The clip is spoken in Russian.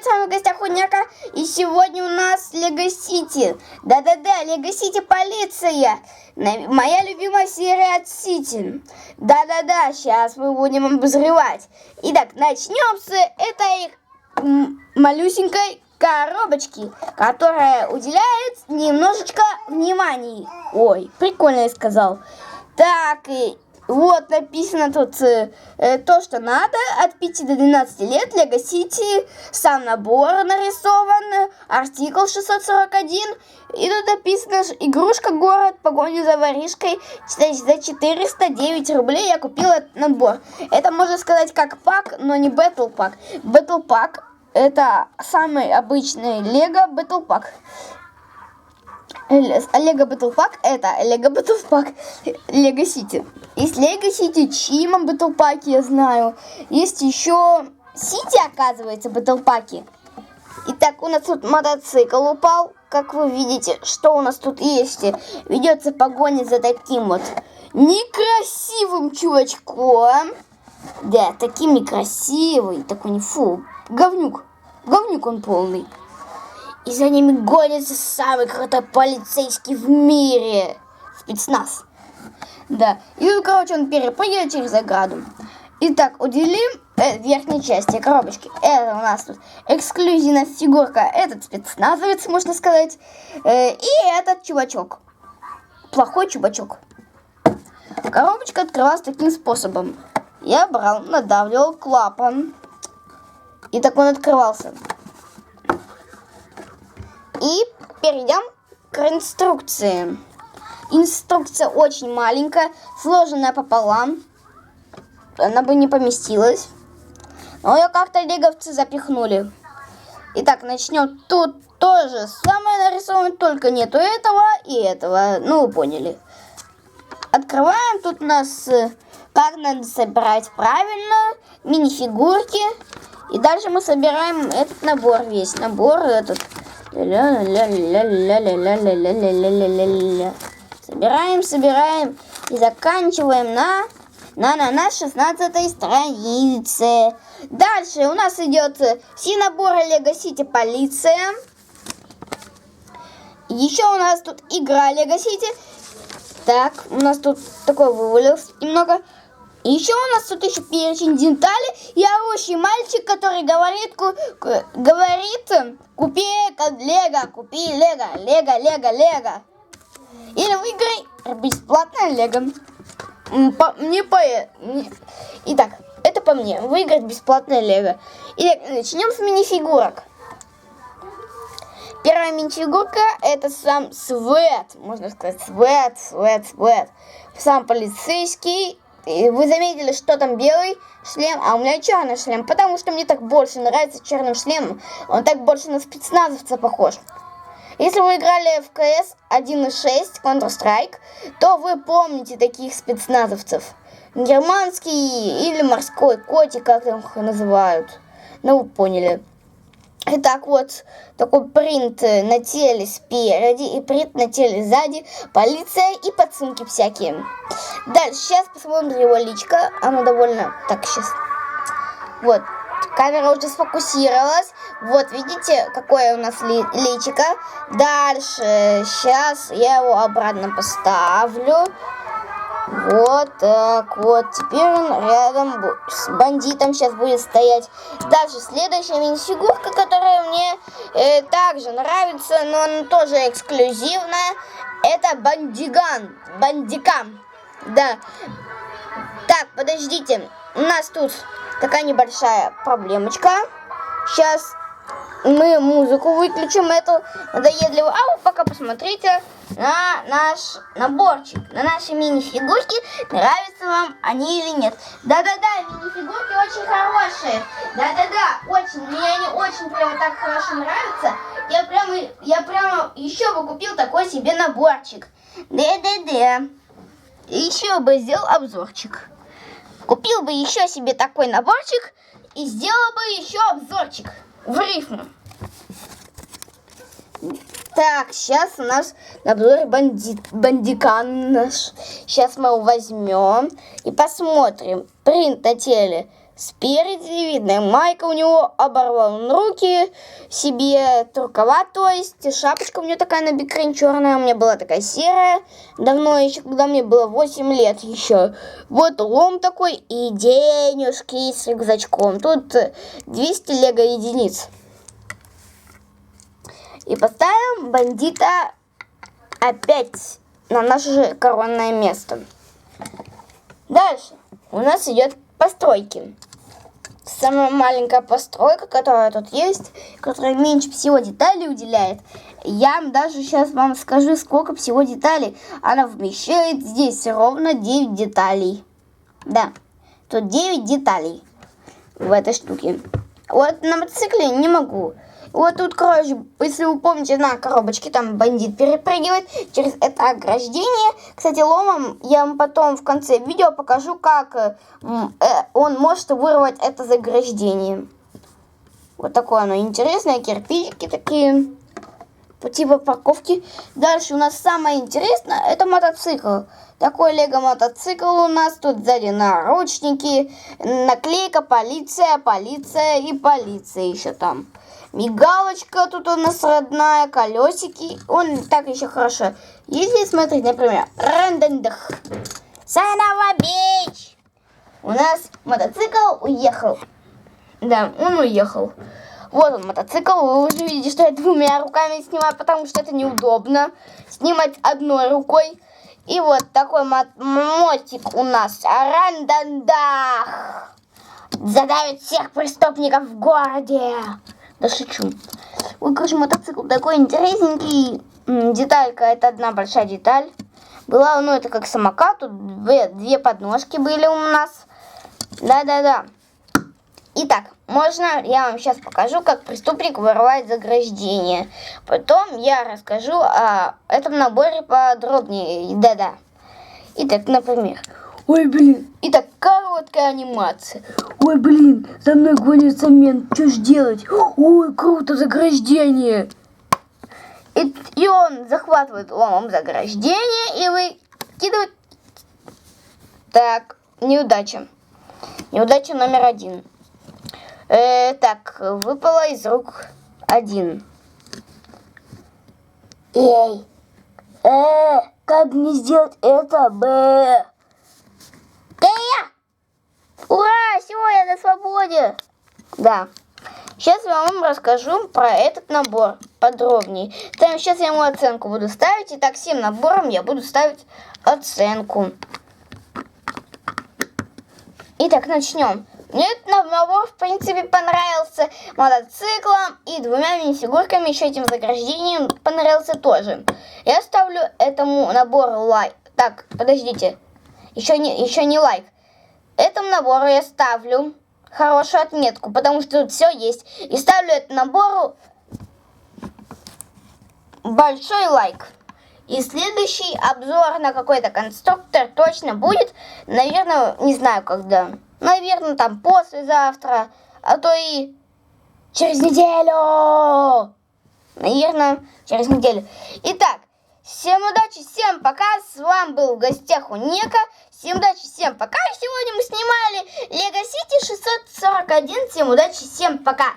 привет, с вами в гостях Хуняка, и сегодня у нас Лего Сити. Да-да-да, Лего Сити полиция. Моя любимая серия от Сити. Да-да-да, сейчас мы будем обозревать. Итак, начнем с этой малюсенькой коробочки, которая уделяет немножечко внимания. Ой, прикольно я сказал. Так, и вот написано тут э, э, то, что надо. От 5 до 12 лет Лего Сити. Сам набор нарисован. Артикл 641. И тут написано, игрушка город, погоня за воришкой. За 409 рублей я купила этот набор. Это можно сказать как пак, но не Battle пак. Battle пак это самый обычный Лего Battle пак. Лего Battle Pack это Лего Battle Pack Лего Сити. Есть Лего Сити, Чима Pack, я знаю. Есть еще Сити, оказывается, Pack. Итак, у нас тут мотоцикл упал. Как вы видите, что у нас тут есть? Ведется погоня за таким вот некрасивым чувачком. Да, таким некрасивый. Такой не фу. Говнюк. Говнюк он полный. И за ними гонится самый крутой полицейский в мире. Спецназ. Да. И, короче, он перепрыгивает через ограду. Итак, уделим э, верхней части коробочки. Это у нас тут эксклюзивная фигурка. Этот спецназовец, можно сказать. Э, и этот чувачок. Плохой чувачок. Коробочка открывалась таким способом. Я брал, надавливал клапан. И так он открывался. И перейдем к инструкции. Инструкция очень маленькая, сложенная пополам. Она бы не поместилась. Но ее как-то лиговцы запихнули. Итак, начнем. Тут тоже самое нарисовано, только нету этого и этого. Ну, вы поняли. Открываем. Тут у нас э, как надо собирать правильно. Мини-фигурки. И дальше мы собираем этот набор, весь набор этот. Собираем, собираем и заканчиваем на на, на, на 16 странице. Дальше у нас идет все наборы Лего Сити Полиция. Еще у нас тут игра Лего Сити. Так, у нас тут такой вывалился немного. Еще у нас тут еще перечень деталей и орущий мальчик, который говорит, ку, говорит, купи лего, купи лего, лего, лего, лего. Или выиграй бесплатно лего. По, мне по... Мне... Итак, это по мне. Выиграть бесплатное лего. Итак, начнем с мини-фигурок. Первая мини-фигурка это сам Свет. Можно сказать, Свет, Свет, Свет. Сам полицейский и вы заметили, что там белый шлем, а у меня черный шлем, потому что мне так больше нравится черным шлемом. Он так больше на спецназовца похож. Если вы играли в CS 1.6 Counter-Strike, то вы помните таких спецназовцев. Германский или морской котик, как их называют. Ну, вы поняли. Итак, вот такой принт на теле спереди и принт на теле сзади, полиция и пацанки всякие. Дальше, сейчас посмотрим его личка, оно довольно... Так, сейчас. Вот, камера уже сфокусировалась. Вот, видите, какое у нас ли, личико. Дальше, сейчас я его обратно поставлю. Вот так вот. Теперь он рядом с бандитом сейчас будет стоять. Дальше следующая мини-фигурка, которая мне э, также нравится, но она тоже эксклюзивная. Это бандиган. Бандикам. Да. Так, подождите. У нас тут такая небольшая проблемочка. Сейчас мы музыку выключим эту надоедливую. А вы пока посмотрите на наш наборчик, на наши мини-фигурки. Нравятся вам они или нет. Да-да-да, мини-фигурки очень хорошие. Да-да-да, очень. Мне они очень прямо так хорошо нравятся. Я прямо, я прямо еще бы купил такой себе наборчик. Да-да-да. Еще бы сделал обзорчик. Купил бы еще себе такой наборчик и сделал бы еще обзорчик в рифму. Так, сейчас у нас на обзоре бандит, бандикан наш. Сейчас мы его возьмем и посмотрим. Принт на теле Спереди видно, майка у него оборвал он руки себе, рукава, то есть шапочка у него такая на бикрень черная, у меня была такая серая, давно еще, когда мне было 8 лет еще. Вот лом такой и денежки с рюкзачком. Тут 200 лего единиц. И поставим бандита опять на наше же коронное место. Дальше у нас идет постройки самая маленькая постройка, которая тут есть, которая меньше всего деталей уделяет. Я даже сейчас вам скажу, сколько всего деталей. Она вмещает здесь ровно 9 деталей. Да, тут 9 деталей в этой штуке. Вот на мотоцикле не могу. Вот тут, короче, если вы помните, на коробочке там бандит перепрыгивает через это ограждение. Кстати, ломом я вам потом в конце видео покажу, как э, э, он может вырвать это заграждение. Вот такое оно интересное, кирпичики такие, по типу парковки. Дальше у нас самое интересное, это мотоцикл. Такой лего мотоцикл у нас, тут сзади наручники, наклейка полиция, полиция и полиция еще там. Мигалочка тут у нас родная, колесики. Он так еще хорошо. Если смотреть, например, рандендах. Санова бич! У нас мотоцикл уехал. Да, он уехал. Вот он, мотоцикл. Вы уже видите, что я двумя руками снимаю, потому что это неудобно. Снимать одной рукой. И вот такой мотик у нас. Рандандах. Задавит всех преступников в городе. Да шучу. Ой, короче, мотоцикл такой интересненький. Деталька, это одна большая деталь. Была, ну, это как самокат. Тут две, две подножки были у нас. Да-да-да. Итак, можно, я вам сейчас покажу, как преступник вырывает заграждение. Потом я расскажу о этом наборе подробнее. Да-да. Итак, например, Ой, блин. И так короткая анимация. Ой, блин, за мной гонится мент. Что ж делать? Ой, круто, заграждение. И, и он захватывает ломом заграждение и выкидывает. Так, неудача. Неудача номер один. Э, так, выпала из рук один. Эй, э, как мне сделать это, Б? Гея! Ура! Все, я на свободе! Да. Сейчас я вам расскажу про этот набор подробнее. Там сейчас я ему оценку буду ставить. И так всем наборам я буду ставить оценку. Итак, начнем. Мне этот в принципе, понравился мотоциклом и двумя мини-фигурками, еще этим заграждением понравился тоже. Я ставлю этому набору лайк. Так, подождите. Еще не, еще не лайк. Этому набору я ставлю хорошую отметку, потому что тут все есть. И ставлю этому набору большой лайк. И следующий обзор на какой-то конструктор точно будет, наверное, не знаю когда. Наверное, там послезавтра, а то и через неделю. Наверное, через неделю. Итак, Всем удачи, всем пока. С вами был в гостях у Нека. Всем удачи, всем пока. Сегодня мы снимали Лего Сити 641. Всем удачи, всем пока.